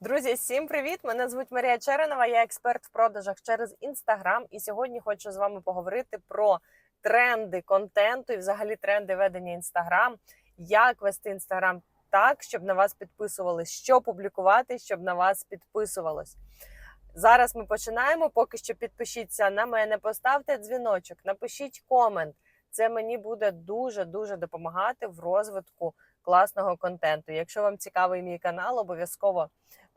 Друзі, всім привіт! Мене звуть Марія Черенова, я експерт в продажах через інстаграм. І сьогодні хочу з вами поговорити про тренди контенту і взагалі тренди ведення інстаграм, як вести інстаграм так, щоб на вас підписувались, що публікувати, щоб на вас підписувалось. Зараз ми починаємо. Поки що підпишіться на мене, поставте дзвіночок, напишіть комент. Це мені буде дуже дуже допомагати в розвитку класного контенту. Якщо вам цікавий мій канал, обов'язково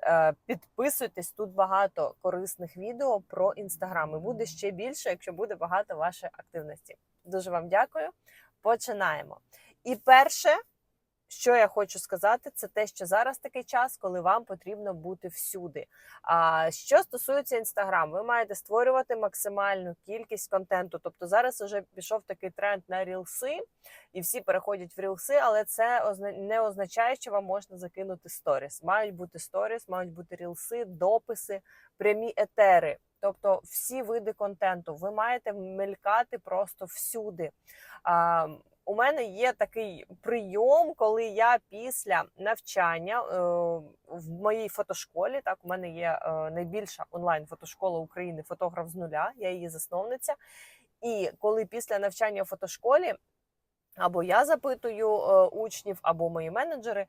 е, підписуйтесь. Тут багато корисних відео про інстаграм. І буде ще більше, якщо буде багато вашої активності. Дуже вам дякую. Починаємо. І перше, що я хочу сказати, це те, що зараз такий час, коли вам потрібно бути всюди. А що стосується інстаграм, ви маєте створювати максимальну кількість контенту. Тобто зараз вже пішов такий тренд на рілси, і всі переходять в рілси, але це не означає, що вам можна закинути сторіс. Мають бути сторіс, мають бути рілси, дописи, прямі етери. Тобто всі види контенту. Ви маєте мелькати просто всюди. У мене є такий прийом, коли я після навчання е, в моїй фотошколі, так у мене є е, найбільша онлайн фотошкола України фотограф з нуля, я її засновниця. І коли після навчання в фотошколі або я запитую е, учнів, або мої менеджери,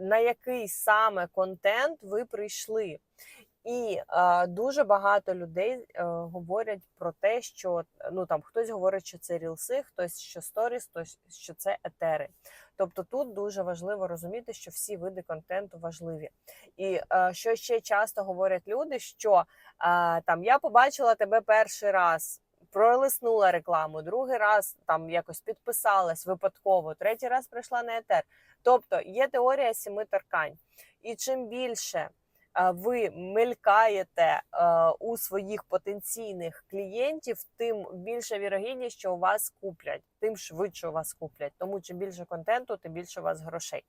на який саме контент ви прийшли. І е, дуже багато людей е, говорять про те, що ну там хтось говорить, що це рілси, хтось що сторіс, хтось що це етери. Тобто тут дуже важливо розуміти, що всі види контенту важливі. І е, що ще часто говорять люди, що е, там я побачила тебе перший раз. Пролиснула рекламу, другий раз там якось підписалась випадково, третій раз прийшла на етер. Тобто є теорія сіми торкань. І чим більше ви мелькаєте у своїх потенційних клієнтів, тим більша вірогідність, що у вас куплять, тим швидше у вас куплять. Тому чим більше контенту, тим більше у вас грошей.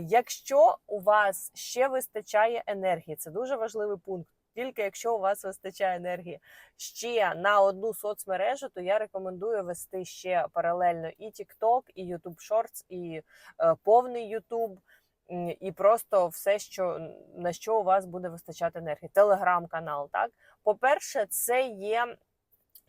Якщо у вас ще вистачає енергії, це дуже важливий пункт. Тільки якщо у вас вистачає енергії ще на одну соцмережу, то я рекомендую вести ще паралельно і TikTok, і YouTube Shorts, і е, повний YouTube, і просто все, що на що у вас буде вистачати енергії. Телеграм-канал. Так, по-перше, це є.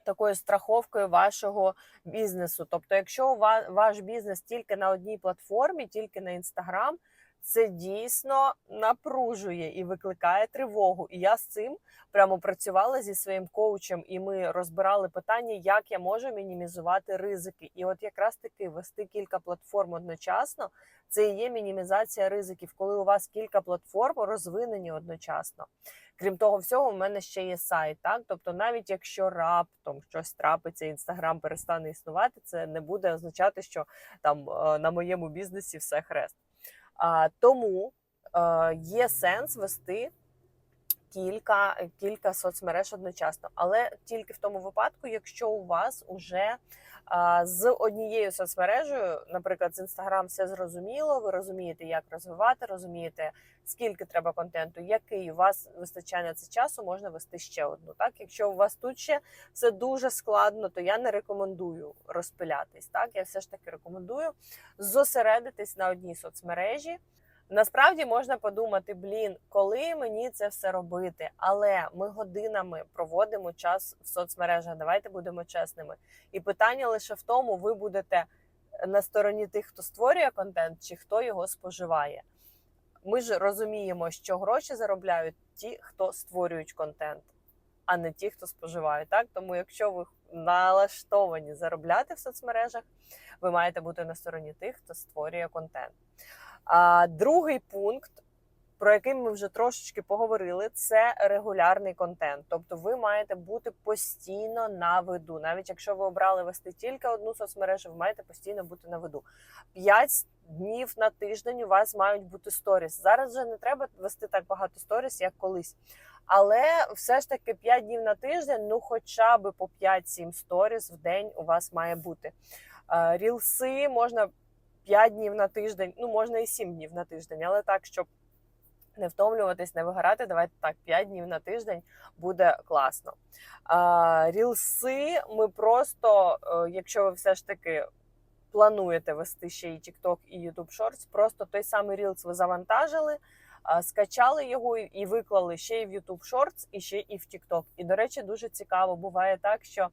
Такою страховкою вашого бізнесу. Тобто, якщо ваш бізнес тільки на одній платформі, тільки на Інстаграм, це дійсно напружує і викликає тривогу. І я з цим прямо працювала зі своїм коучем, і ми розбирали питання, як я можу мінімізувати ризики. І от якраз таки вести кілька платформ одночасно це і є мінімізація ризиків, коли у вас кілька платформ розвинені одночасно. Крім того, всього, у мене ще є сайт. Так, тобто, навіть якщо раптом щось трапиться, інстаграм перестане існувати, це не буде означати, що там е, на моєму бізнесі все хрест. Тому е, є сенс вести кілька, кілька соцмереж одночасно, але тільки в тому випадку, якщо у вас уже з однією соцмережею, наприклад, з Instagram все зрозуміло, ви розумієте, як розвивати, розумієте, скільки треба контенту, який у вас вистачає на це часу, можна вести ще одну. Так, якщо у вас тут ще все дуже складно, то я не рекомендую розпилятись. Так, я все ж таки рекомендую зосередитись на одній соцмережі. Насправді можна подумати, блін, коли мені це все робити, але ми годинами проводимо час в соцмережах. Давайте будемо чесними. І питання лише в тому, ви будете на стороні тих, хто створює контент, чи хто його споживає. Ми ж розуміємо, що гроші заробляють ті, хто створюють контент, а не ті, хто споживають. Так тому, якщо ви налаштовані заробляти в соцмережах, ви маєте бути на стороні тих, хто створює контент. А другий пункт, про який ми вже трошечки поговорили, це регулярний контент. Тобто, ви маєте бути постійно на виду. Навіть якщо ви обрали вести тільки одну соцмережу, ви маєте постійно бути на виду. П'ять днів на тиждень у вас мають бути сторіс. Зараз вже не треба вести так багато сторіс, як колись. Але все ж таки 5 днів на тиждень, ну хоча б по 5-7 сторіс в день у вас має бути. Е, Рілси можна 5 днів на тиждень, ну можна і 7 днів на тиждень, але так, щоб не втомлюватись, не вигорати, давайте так, 5 днів на тиждень буде класно. Рілси ми просто, е, якщо ви все ж таки плануєте вести ще і TikTok, і YouTube Shorts, просто той самий Reels ви завантажили, скачали його і- виклали ще й в YouTube Shorts, і ще і в TikTok. І до речі, дуже цікаво. Буває так, що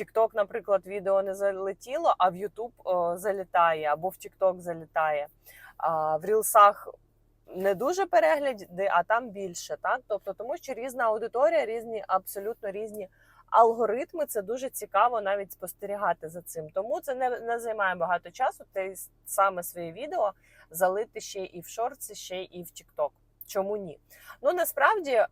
TikTok, наприклад, відео не залетіло, а в YouTube залітає або в TikTok залітає. А в рілсах не дуже перегляди, а там більше. Так, тобто, тому що різна аудиторія, різні абсолютно різні. Алгоритми це дуже цікаво навіть спостерігати за цим. Тому це не, не займає багато часу. Ти саме своє відео залити ще і в шорти, ще і в TikTok. Чому ні? Ну насправді е,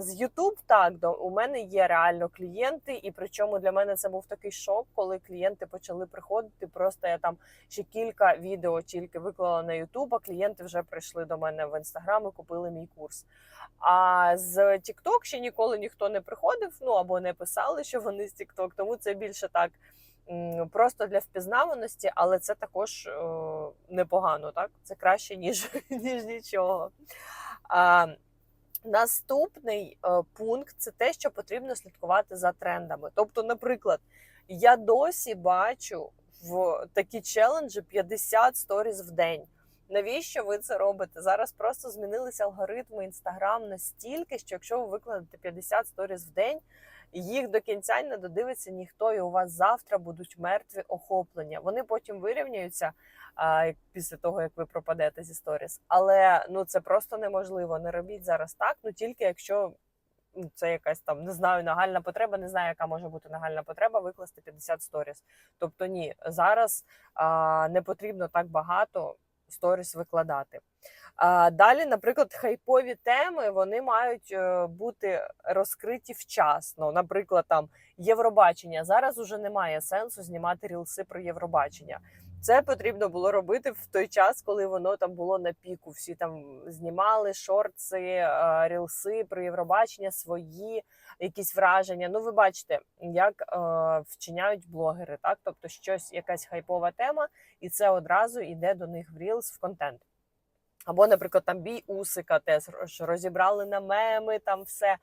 з YouTube так у мене є реально клієнти, і причому для мене це був такий шок, коли клієнти почали приходити. Просто я там ще кілька відео тільки виклала на YouTube, а клієнти вже прийшли до мене в Instagram і купили мій курс. А з TikTok ще ніколи ніхто не приходив, ну або не писали, що вони з TikTok, тому це більше так просто для впізнаваності, але це також е, непогано, так? Це краще, ніж, ніж нічого. Наступний е, пункт це те, що потрібно слідкувати за трендами. Тобто, наприклад, я досі бачу в такі челенджі 50 сторіз в день. Навіщо ви це робите? Зараз просто змінилися алгоритми Інстаграм настільки, що якщо ви викладете 50 сторіз в день, їх до кінця не додивиться ніхто, і у вас завтра будуть мертві охоплення. Вони потім вирівняються а, після того, як ви пропадете зі сторіс. Але ну це просто неможливо. Не робіть зараз так, ну тільки якщо. ну, Це якась там не знаю, нагальна потреба. Не знаю, яка може бути нагальна потреба викласти 50 сторіс. Тобто, ні, зараз а, не потрібно так багато сторіс викладати. А, далі, наприклад, хайпові теми вони мають е, бути розкриті вчасно. Наприклад, там Євробачення. Зараз уже немає сенсу знімати рілси про Євробачення. Це потрібно було робити в той час, коли воно там було на піку. Всі там знімали шорти, е, рілси про Євробачення, свої якісь враження. Ну, ви бачите, як е, вчиняють блогери, так? Тобто, щось, якась хайпова тема, і це одразу йде до них в Reels, в контент. Або, наприклад, там бій Усика теж що розібрали на меми, там все.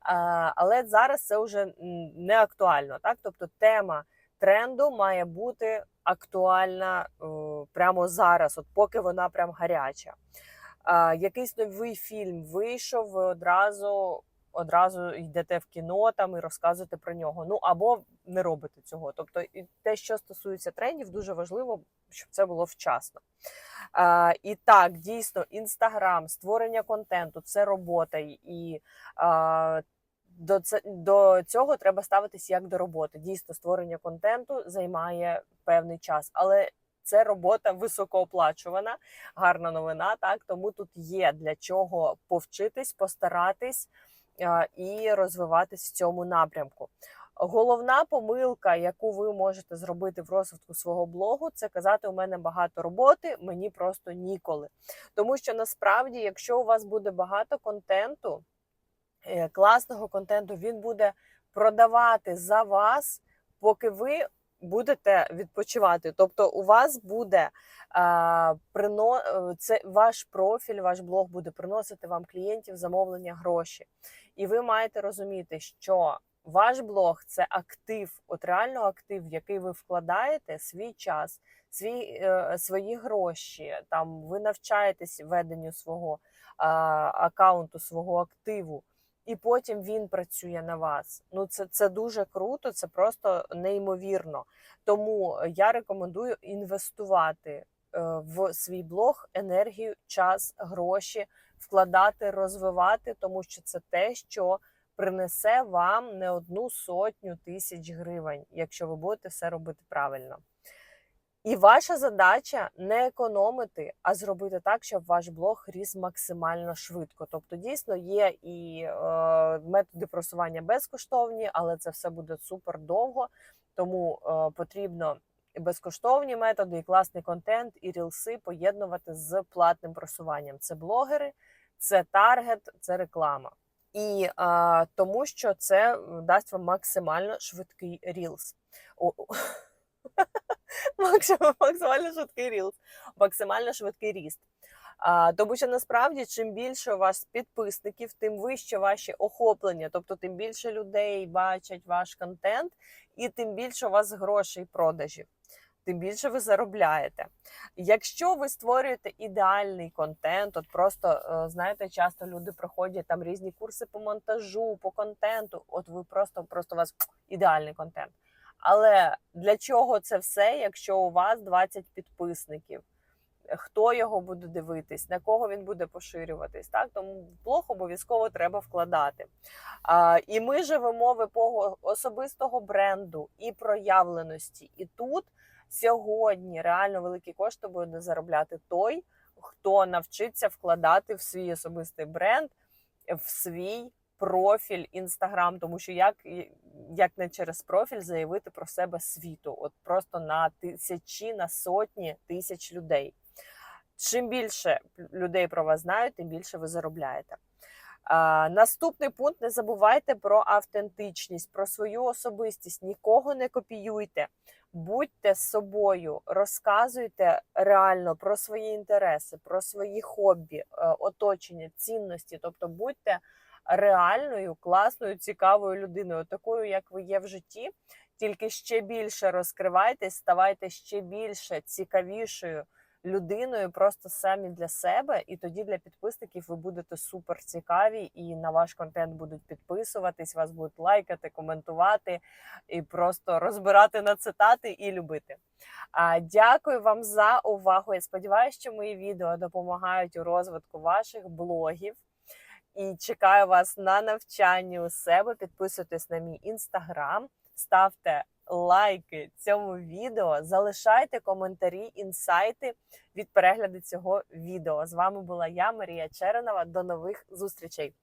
А, але зараз це вже не актуально. Так? Тобто тема тренду має бути актуальна е, прямо зараз, от поки вона прям гаряча. Якийсь новий фільм вийшов, ви одразу, одразу йдете в кіно там і розказуєте про нього. Ну або не робите цього. Тобто, і те, що стосується трендів, дуже важливо, щоб це було вчасно. А, і так, дійсно, інстаграм, створення контенту це робота, і а, до, це, до цього треба ставитись як до роботи. Дійсно, створення контенту займає певний час, але це робота високооплачувана, гарна новина. Так тому тут є для чого повчитись, постаратись і розвиватись в цьому напрямку. Головна помилка, яку ви можете зробити в розвитку свого блогу, це казати: у мене багато роботи, мені просто ніколи. Тому що насправді, якщо у вас буде багато контенту, класного контенту, він буде продавати за вас, поки ви будете відпочивати. Тобто, у вас буде а, прино... е, це ваш профіль, ваш блог буде приносити вам клієнтів замовлення гроші. І ви маєте розуміти, що ваш блог це актив, от реально актив, в який ви вкладаєте свій час, свій, е, свої гроші. Там ви навчаєтесь веденню свого а, аккаунту, свого активу. І потім він працює на вас. Ну це, це дуже круто, це просто неймовірно. Тому я рекомендую інвестувати е, в свій блог енергію, час, гроші, вкладати, розвивати, тому що це те, що принесе вам не одну сотню тисяч гривень, якщо ви будете все робити правильно. І ваша задача не економити, а зробити так, щоб ваш блог ріс максимально швидко. Тобто, дійсно є і е, методи просування безкоштовні, але це все буде супер довго. Тому е, потрібно і безкоштовні методи, і класний контент, і рілси поєднувати з платним просуванням. Це блогери, це таргет, це реклама. І е, тому що це дасть вам максимально швидкий рілс. О, Максимально, швидкий рілс, максимально швидкий ріст. Тому що насправді, чим більше у вас підписників, тим вище ваші охоплення, тобто тим більше людей бачать ваш контент, і тим більше у вас грошей продажів. тим більше ви заробляєте. Якщо ви створюєте ідеальний контент, от просто е, знаєте, часто люди проходять там різні курси по монтажу, по контенту. От ви просто просто у вас ідеальний контент. Але для чого це все, якщо у вас 20 підписників? Хто його буде дивитись, на кого він буде поширюватись? Так тому блог обов'язково треба вкладати. А, і ми живемо в епоху особистого бренду і проявленості. І тут сьогодні реально великі кошти буде заробляти той, хто навчиться вкладати в свій особистий бренд, в свій профіль інстаграм, тому що як, як не через профіль заявити про себе світу, от просто на тисячі, на сотні тисяч людей. Чим більше людей про вас знають, тим більше ви заробляєте. А, наступний пункт: не забувайте про автентичність, про свою особистість. Нікого не копіюйте, будьте собою, розказуйте реально про свої інтереси, про свої хобі, е, оточення, цінності. Тобто будьте реальною, класною, цікавою людиною, такою, як ви є в житті. Тільки ще більше розкривайтесь, ставайте ще більше цікавішою людиною, просто самі для себе, і тоді для підписників ви будете супер цікаві, і на ваш контент будуть підписуватись, вас будуть лайкати, коментувати і просто розбирати на цитати і любити. А дякую вам за увагу. Я сподіваюся, що мої відео допомагають у розвитку ваших блогів. І чекаю вас на навчанні у себе. Підписуйтесь на мій інстаграм, ставте лайки цьому відео, залишайте коментарі, інсайти від перегляду цього відео. З вами була я, Марія Черенова. До нових зустрічей.